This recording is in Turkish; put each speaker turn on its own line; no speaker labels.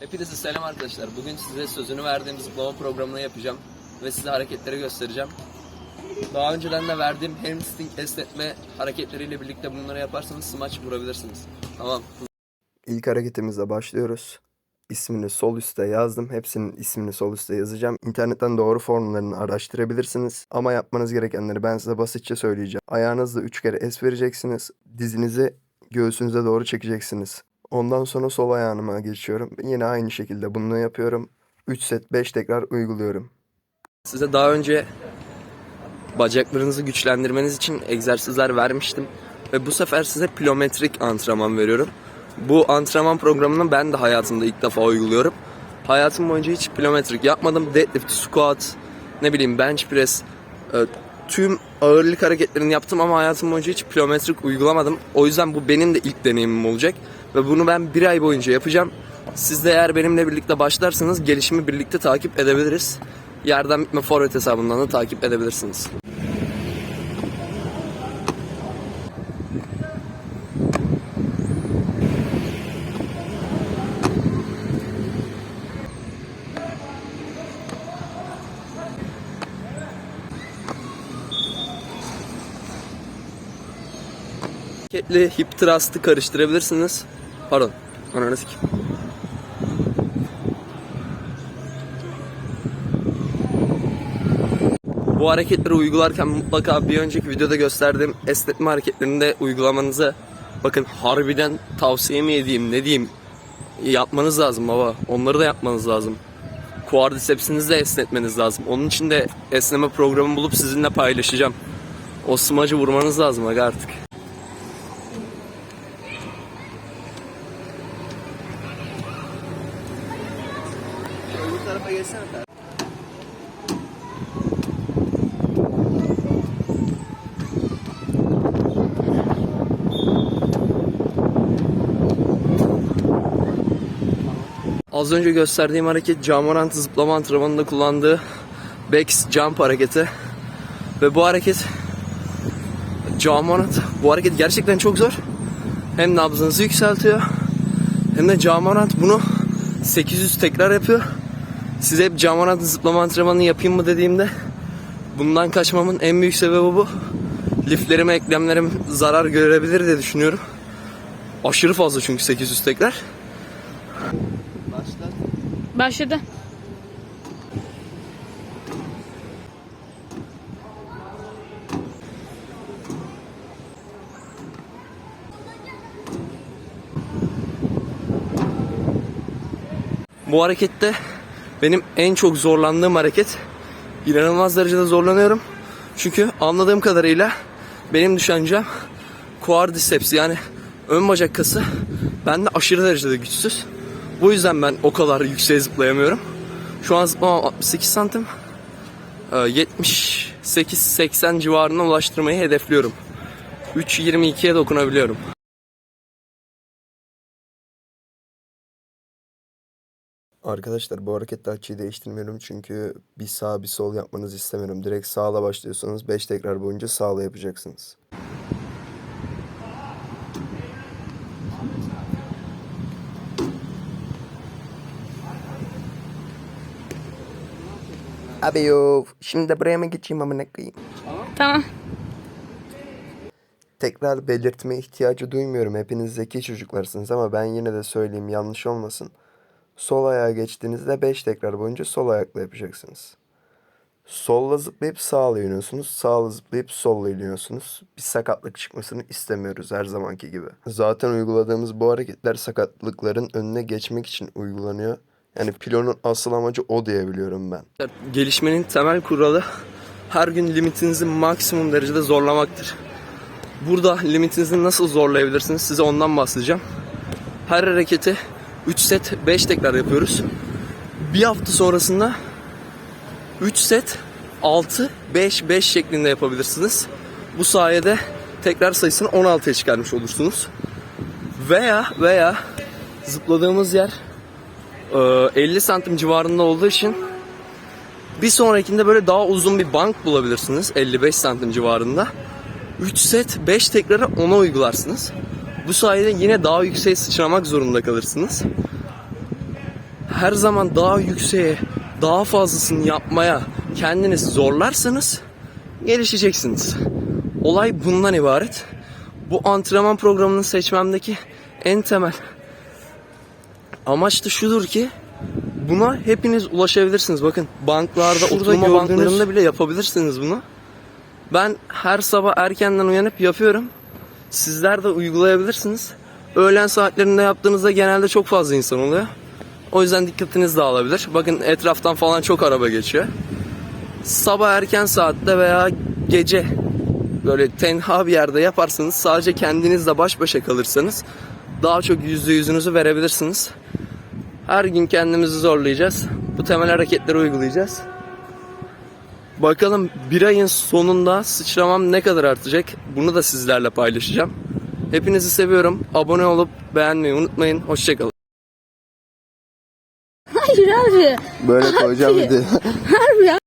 Hepinize selam arkadaşlar. Bugün size sözünü verdiğim zıplama programını yapacağım ve size hareketleri göstereceğim. Daha önceden de verdiğim hamstring esnetme hareketleriyle birlikte bunları yaparsanız smaç vurabilirsiniz. Tamam.
İlk hareketimizle başlıyoruz. İsmini sol üstte yazdım. Hepsinin ismini sol üstte yazacağım. İnternetten doğru formlarını araştırabilirsiniz. Ama yapmanız gerekenleri ben size basitçe söyleyeceğim. Ayağınızla 3 kere es vereceksiniz. Dizinizi göğsünüze doğru çekeceksiniz. Ondan sonra sol ayağıma geçiyorum. Yine aynı şekilde bunu yapıyorum. 3 set 5 tekrar uyguluyorum.
Size daha önce bacaklarınızı güçlendirmeniz için egzersizler vermiştim. Ve bu sefer size plyometrik antrenman veriyorum. Bu antrenman programını ben de hayatımda ilk defa uyguluyorum. Hayatım boyunca hiç plyometrik yapmadım. Deadlift, squat, ne bileyim bench press, e, tüm ağırlık hareketlerini yaptım ama hayatım boyunca hiç plyometrik uygulamadım. O yüzden bu benim de ilk deneyimim olacak. Ve bunu ben bir ay boyunca yapacağım. Siz de eğer benimle birlikte başlarsanız gelişimi birlikte takip edebiliriz. Yerden bitme forvet hesabından da takip edebilirsiniz. Hareketli hip thrust'ı karıştırabilirsiniz. Pardon. Ananı sikeyim. Bu hareketleri uygularken mutlaka bir önceki videoda gösterdiğim esnetme hareketlerini de uygulamanızı bakın harbiden tavsiye mi edeyim ne diyeyim yapmanız lazım baba. Onları da yapmanız lazım. Quadricepsinizi de esnetmeniz lazım. Onun için de esneme programı bulup sizinle paylaşacağım. O smacı vurmanız lazım aga artık. Tarafa geçsene Az önce gösterdiğim hareket Camorant zıplama antrenmanında kullandığı back jump hareketi. Ve bu hareket Camorant bu hareket gerçekten çok zor. Hem nabzınızı yükseltiyor hem de Camorant bunu 800 tekrar yapıyor. Size hep Camorant zıplama antrenmanını yapayım mı dediğimde bundan kaçmamın en büyük sebebi bu. Liflerim, eklemlerim zarar görebilir diye düşünüyorum. Aşırı fazla çünkü 800 tekrar.
Başladı.
Bu harekette benim en çok zorlandığım hareket. İnanılmaz derecede zorlanıyorum. Çünkü anladığım kadarıyla benim düşüncem quadriceps yani ön bacak kası bende aşırı derecede güçsüz. Bu yüzden ben o kadar yükseğe zıplayamıyorum. Şu an zıplamam 68 santim. Ee, 78-80 civarına ulaştırmayı hedefliyorum. 3.22'ye dokunabiliyorum.
Arkadaşlar bu harekette açıyı değiştirmiyorum çünkü bir sağ bir sol yapmanızı istemiyorum. Direkt sağla başlıyorsunuz. 5 tekrar boyunca sağla yapacaksınız. Abi yo, şimdi de buraya mı geçeyim amına koyayım?
Tamam.
Tekrar belirtme ihtiyacı duymuyorum. Hepiniz zeki çocuklarsınız ama ben yine de söyleyeyim yanlış olmasın. Sol ayağa geçtiğinizde 5 tekrar boyunca sol ayakla yapacaksınız. Solla zıplayıp sağla iniyorsunuz. Sağla zıplayıp solla iniyorsunuz. Bir sakatlık çıkmasını istemiyoruz her zamanki gibi. Zaten uyguladığımız bu hareketler sakatlıkların önüne geçmek için uygulanıyor. Yani pilonun asıl amacı o diyebiliyorum ben.
Gelişmenin temel kuralı her gün limitinizi maksimum derecede zorlamaktır. Burada limitinizi nasıl zorlayabilirsiniz size ondan bahsedeceğim. Her hareketi 3 set 5 tekrar yapıyoruz. Bir hafta sonrasında 3 set 6 5 5 şeklinde yapabilirsiniz. Bu sayede tekrar sayısını 16'ya çıkarmış olursunuz. Veya veya zıpladığımız yer e, 50 santim civarında olduğu için bir sonrakinde böyle daha uzun bir bank bulabilirsiniz 55 santim civarında. 3 set 5 tekrarı ona uygularsınız. Bu sayede yine daha yükseğe sıçramak zorunda kalırsınız. her zaman daha yükseğe, daha fazlasını yapmaya kendiniz zorlarsanız gelişeceksiniz. Olay bundan ibaret. Bu antrenman programını seçmemdeki en temel amaç da şudur ki buna hepiniz ulaşabilirsiniz. Bakın banklarda, oturma banklarında bile yapabilirsiniz bunu. Ben her sabah erkenden uyanıp yapıyorum. Sizler de uygulayabilirsiniz. Öğlen saatlerinde yaptığınızda genelde çok fazla insan oluyor. O yüzden dikkatiniz dağılabilir. Bakın etraftan falan çok araba geçiyor. Sabah erken saatte veya gece böyle tenha bir yerde yaparsanız sadece kendinizle baş başa kalırsanız daha çok yüzde yüzünüzü verebilirsiniz. Her gün kendimizi zorlayacağız. Bu temel hareketleri uygulayacağız. Bakalım bir ayın sonunda sıçramam ne kadar artacak? Bunu da sizlerle paylaşacağım. Hepinizi seviyorum. Abone olup beğenmeyi unutmayın. Hoşçakalın.
Hayır abi.
Böyle koyacağım
Abi.
video.
Harbi